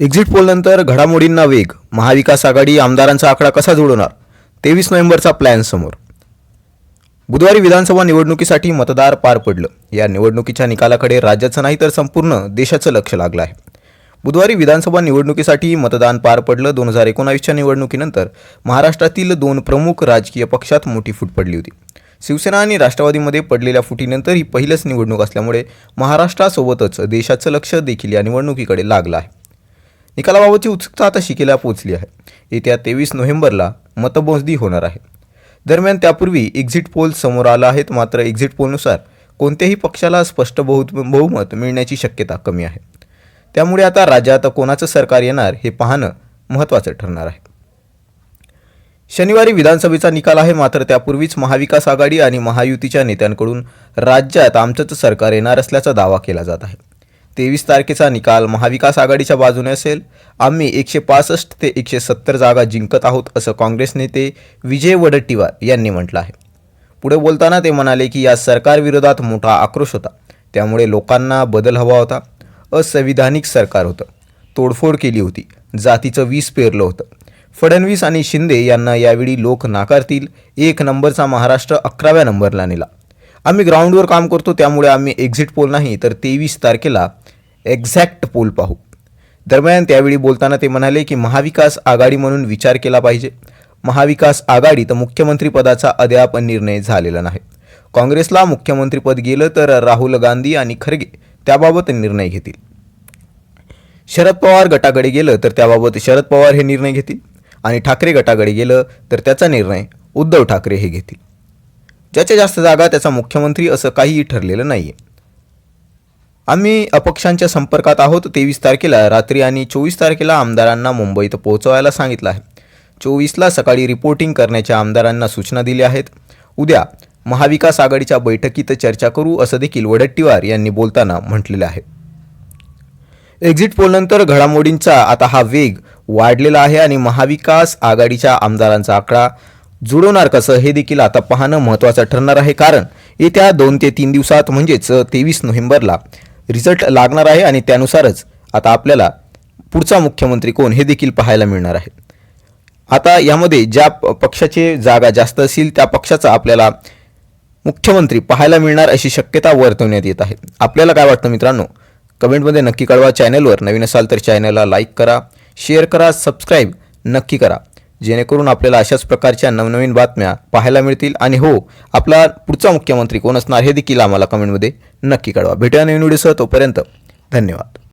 Exit पोलनंतर घडामोडींना वेग. महाविकास आघाडी आमदारांचा आकडा कसा जुळवणार तेवीस नोव्हेंबरचा प्लॅन समोर. बुधवारी विधानसभा निवडणुकीसाठी मतदार पार पडलं. या निवडणुकीच्या निकालाकडे राज्याचं नाही तर संपूर्ण देशाचं लक्ष लागलं आहे. बुधवारी विधानसभा निवडणुकीसाठी मतदान पार पडलं. दोन हजार एकोणावीसच्या निवडणुकीनंतर महाराष्ट्रातील दोन प्रमुख राजकीय पक्षात मोठी फूट पडली होती. शिवसेना आणि राष्ट्रवादीमध्ये पडलेल्या फुटीनंतर ही पहिलंच निवडणूक असल्यामुळे महाराष्ट्रासोबतच देशाचं लक्ष देखील या निवडणुकीकडे लागलं आहे. निकालाबाबतची उत्सुकता आता शिकेला पोहोचली आहे. येत्या तेवीस नोव्हेंबरला मतमोजणी होणार आहे. दरम्यान त्यापूर्वी एक्झिट पोल समोर आला आहेत मात्र एक्झिट पोलनुसार कोणत्याही पक्षाला स्पष्ट बहु बहुमत मिळण्याची शक्यता कमी आहे. त्यामुळे आता राज्यात कोणाचं सरकार येणार हे पाहणं महत्त्वाचं ठरणार आहे. शनिवारी विधानसभेचा निकाल आहे मात्र त्यापूर्वीच महाविकास आघाडी आणि महायुतीच्या नेत्यांकडून राज्यात आमचंच सरकार येणार असल्याचा दावा केला जात आहे. तेवीस तारखेचा निकाल महाविकास आघाडीच्या बाजूने असेल. आम्ही एकशे पासष्ट ते एकशे सत्तर जागा जिंकत आहोत असं काँग्रेस नेते विजय वडट्टीवार यांनी म्हटलं आहे. पुढे बोलताना ते म्हणाले की या सरकारविरोधात मोठा आक्रोश होता. त्यामुळे लोकांना बदल हवा होता. असंविधानिक सरकार होतं. तोडफोड केली होती. जातीचं वीस पेरलं होतं. फडणवीस आणि शिंदे यांना यावेळी लोक नाकारतील. एक नंबरचा महाराष्ट्र अकराव्या नंबरला नेला. आम्ही ग्राउंडवर काम करतो त्यामुळे आम्ही एक्झिट पोल नाही तर तेवीस तारखेला एक्झॅक्ट पोल पाहू. दरम्यान त्यावेळी बोलताना ते म्हणाले की महाविकास आघाडी म्हणून विचार केला पाहिजे. महाविकास आघाडी तर मुख्यमंत्रीपदाचा अद्याप निर्णय झालेला नाही. काँग्रेसला मुख्यमंत्रीपद गेलं तर राहुल गांधी आणि खरगे त्याबाबत निर्णय घेतील. शरद पवार गटाकडे गेलं तर त्याबाबत शरद पवार हे निर्णय घेतील आणि ठाकरे गटाकडे गेलं तर त्याचा निर्णय उद्धव ठाकरे हे घेतील. ज्याच्या जास्त जागा त्याचा मुख्यमंत्री असं काहीही ठरलेलं नाही आहे आम्ही अपक्षांच्या संपर्कात आहोत. तेवीस तारखेला रात्री आणि चोवीस तारखेला आमदारांना मुंबईत पोहोचवायला सांगितलं आहे. चोवीसला सकाळी रिपोर्टिंग करण्याच्या आमदारांना सूचना दिल्या आहेत. उद्या महाविकास आघाडीच्या बैठकीत चर्चा करू असं देखील वडट्टीवार यांनी बोलताना म्हटलेलं आहे. एक्झिट पोलनंतर घडामोडींचा आता हा वेग वाढलेला आहे आणि महाविकास आघाडीच्या आमदारांचा आकडा जुळवणार कसं हे देखील आता पाहणं महत्त्वाचं ठरणार आहे. कारण येत्या दोन ते तीन दिवसात म्हणजेच तेवीस नोव्हेंबरला रिझल्ट लागणार आहे आणि त्यानुसारच आता आपल्याला पुढचा मुख्यमंत्री कोण हे देखील पाहायला मिळणार आहे. आता यामध्ये ज्या पक्षाचे जागा जास्त असतील त्या पक्षाचा आपल्याला मुख्यमंत्री पाहायला मिळणार अशी शक्यता वर्तवण्यात येत आहे. आपल्याला काय वाटतं मित्रांनो? कमेंटमध्ये नक्की कळवा. चॅनलवर नवीन असाल तर चॅनलला लाईक करा शेअर करा सबस्क्राईब नक्की करा. जेणेकरून आपल्याला अशाच प्रकारच्या नवनवीन बातम्या पाहायला मिळतील. आणि हो आपला पुढचा मुख्यमंत्री कोण असणार हे देखील आम्हाला कमेंटमध्ये नक्की कळवा. भेटूया नवीन व्हिडिओसह तोपर्यंत. धन्यवाद.